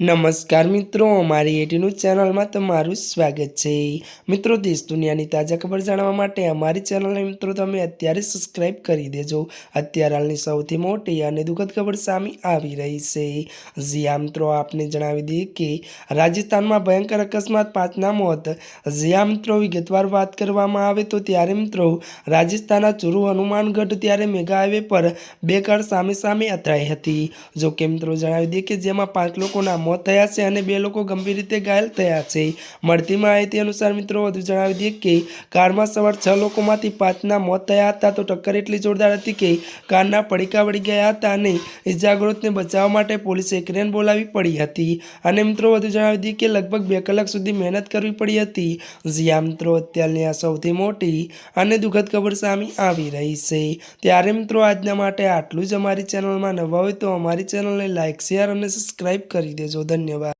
નમસ્કાર મિત્રો, અમારી એટીનું ચેનલમાં તમારું સ્વાગત છે. મિત્રો, દેશ દુનિયાની તાજા ખબર જાણવા માટે અમારી ચેનલને મિત્રો તમે અત્યારે સબસ્ક્રાઇબ કરી દેજો. અત્યારે હાલની સૌથી મોટી અને દુઃખદ ખબર સામે આવી રહી છે. જી મિત્રો, આપને જણાવી દઈએ કે રાજસ્થાનમાં ભયંકર અકસ્માત, પાંચના મોત. જી મિત્રો, વિગતવાર વાત કરવામાં આવે તો ત્યારે મિત્રો, રાજસ્થાનના ચુરુ હનુમાનગઢ ત્યારે મેગા હાઈવે પર બે કાર સામે સામે અથડાઈ હતી. જો કે મિત્રો, જણાવી દઈએ કે જેમાં પાંચ લોકોના મોત થયા છે અને બે લોકો ગંભીર રીતે ઘાયલ થયા છે. મળતી માહિતી અનુસાર મિત્રો વધુ જણાવી દઈએ કે કારમાં સવાર છ લોકોમાંથી પાંચના મોત થયા હતા તો ટક્કર એટલી જોરદાર હતી કે કારના પડીકા વળી ગયા હતા અને ઇજાગ્રસ્તને બચાવવા માટે પોલીસે ક્રેન બોલાવી પડી હતી. અને મિત્રો વધુ જણાવી દઈએ કે લગભગ બે કલાક સુધી મહેનત કરવી પડી હતી. જ્યાં મિત્રો, અત્યારની આ સૌથી મોટી અને દુઃખદ ખબર સામે આવી રહી છે. ત્યારે મિત્રો આજના માટે આટલું જ. અમારી ચેનલમાં નવા હોય તો અમારી ચેનલને લાઇક શેર અને સબસ્ક્રાઈબ કરી દેજો. 苏丹尼瓦。